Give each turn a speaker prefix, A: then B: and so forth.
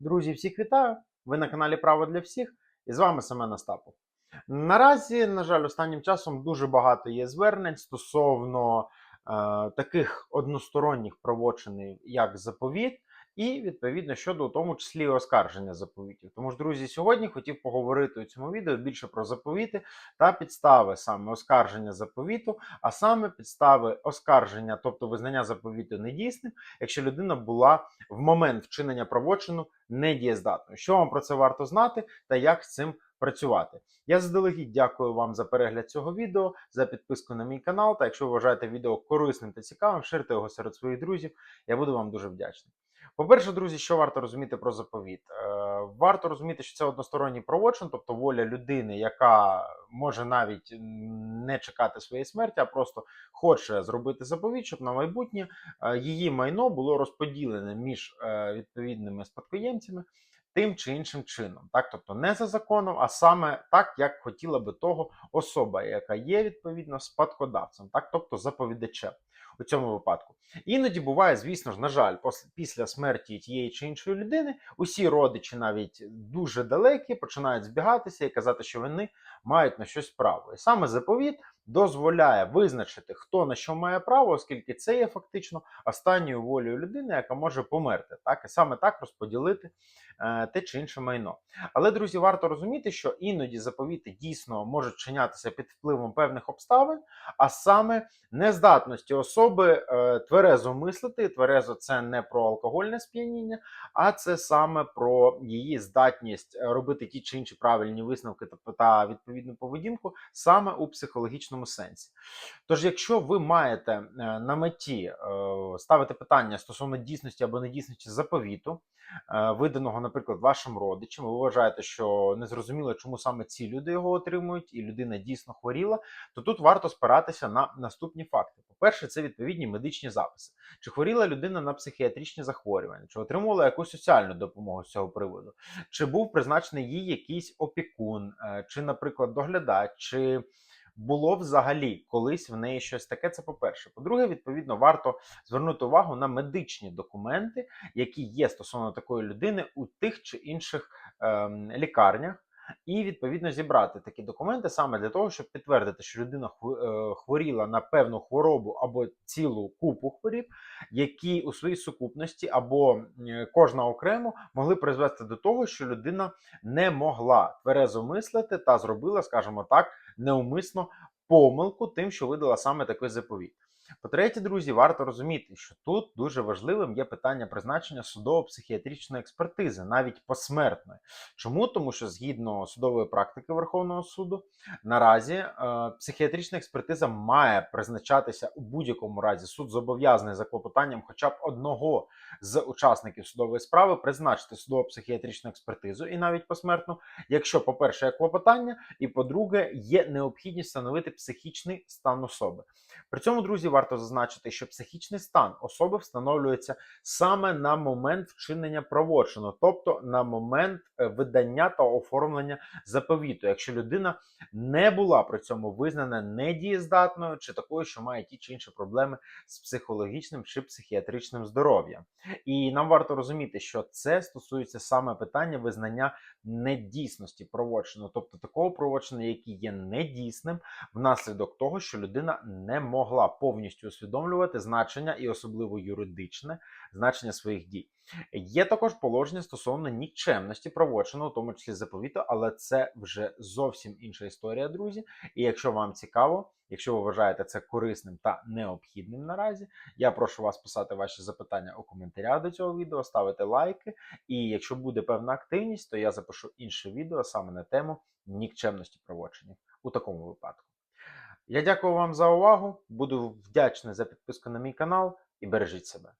A: Друзі, всіх вітаю! Ви на каналі Право для всіх і з вами Семен Остапов. Наразі, на жаль, останнім часом дуже багато є звернень стосовно е, таких односторонніх провочинів, як заповіт, і відповідно щодо у тому числі оскарження заповітів. Тому ж, друзі, сьогодні хотів поговорити у цьому відео більше про заповіти та підстави саме оскарження заповіту, а саме підстави оскарження, тобто визнання заповіту недійсним, якщо людина була в момент вчинення правочину недієздатною. Що вам про це варто знати та як з цим працювати? Я заздалегідь дякую вам за перегляд цього відео, за підписку на мій канал. Та якщо ви вважаєте відео корисним та цікавим, ширте його серед своїх друзів. Я буду вам дуже вдячний. По-перше, друзі, що варто розуміти про заповіт? Е, варто розуміти, що це односторонній правочин, тобто воля людини, яка може навіть не чекати своєї смерті, а просто хоче зробити заповіт, щоб на майбутнє е, її майно було розподілене між е, відповідними спадкоємцями. Тим чи іншим чином, так тобто не за законом, а саме так, як хотіла би того особа, яка є відповідно спадкодавцем, так тобто заповідачем у цьому випадку. Іноді буває, звісно ж, на жаль, після смерті тієї чи іншої людини усі родичі, навіть дуже далекі, починають збігатися і казати, що вони мають на щось право. І саме заповіт дозволяє визначити, хто на що має право, оскільки це є фактично останньою волею людини, яка може померти, так і саме так розподілити е, те чи інше майно. Але друзі, варто розуміти, що іноді заповіти дійсно можуть чинятися під впливом певних обставин, а саме нездатності особи е, тверезо мислити. Тверезо це не про алкогольне сп'яніння, а це саме про її здатність робити ті чи інші правильні висновки та, та відповідну поведінку саме у психологічному сенсі. Тож, якщо ви маєте е, на меті е, ставити питання стосовно дійсності або недійсності заповіту, е, виданого, наприклад, вашим родичам, ви вважаєте, що незрозуміло, чому саме ці люди його отримують, і людина дійсно хворіла, то тут варто спиратися на наступні факти. По-перше, це відповідні медичні записи. Чи хворіла людина на психіатричні захворювання, чи отримувала якусь соціальну допомогу з цього приводу, чи був призначений їй якийсь опікун, чи, наприклад, доглядач, чи було взагалі колись в неї щось таке. Це по-перше. По-друге, відповідно, варто звернути увагу на медичні документи, які є стосовно такої людини у тих чи інших е, лікарнях. І відповідно зібрати такі документи саме для того, щоб підтвердити, що людина е, хворіла на певну хворобу або цілу купу хворіб, які у своїй сукупності або кожна окремо могли призвести до того, що людина не могла тверезо мислити та зробила, скажімо так, неумисно помилку тим, що видала саме такий заповіт. По-третє, друзі, варто розуміти, що тут дуже важливим є питання призначення судово-психіатричної експертизи, навіть посмертної. Чому? Тому що згідно судової практики Верховного суду, наразі е, психіатрична експертиза має призначатися у будь-якому разі. Суд зобов'язаний за клопотанням, хоча б одного з учасників судової справи призначити судово-психіатричну експертизу і навіть посмертну, якщо, по-перше, є клопотання, і по-друге, є необхідність встановити психічний стан особи. При цьому, друзі, варто зазначити, що психічний стан особи встановлюється саме на момент вчинення правочину, тобто на момент е, видання та оформлення заповіту, якщо людина не була при цьому визнана недієздатною чи такою, що має ті чи інші проблеми з психологічним чи психіатричним здоров'ям. І нам варто розуміти, що це стосується саме питання визнання недійсності правочину, тобто такого правочину, який є недійсним внаслідок того, що людина не могла повністю усвідомлювати значення і особливо юридичне значення своїх дій. Є також положення стосовно нікчемності правочину, у тому числі заповіту, але це вже зовсім інша історія, друзі. І якщо вам цікаво, якщо ви вважаєте це корисним та необхідним наразі, я прошу вас писати ваші запитання у коментарях до цього відео, ставити лайки. І якщо буде певна активність, то я запишу інше відео саме на тему нікчемності правочинів у такому випадку. Я дякую вам за увагу. Буду вдячний за підписку на мій канал і бережіть себе.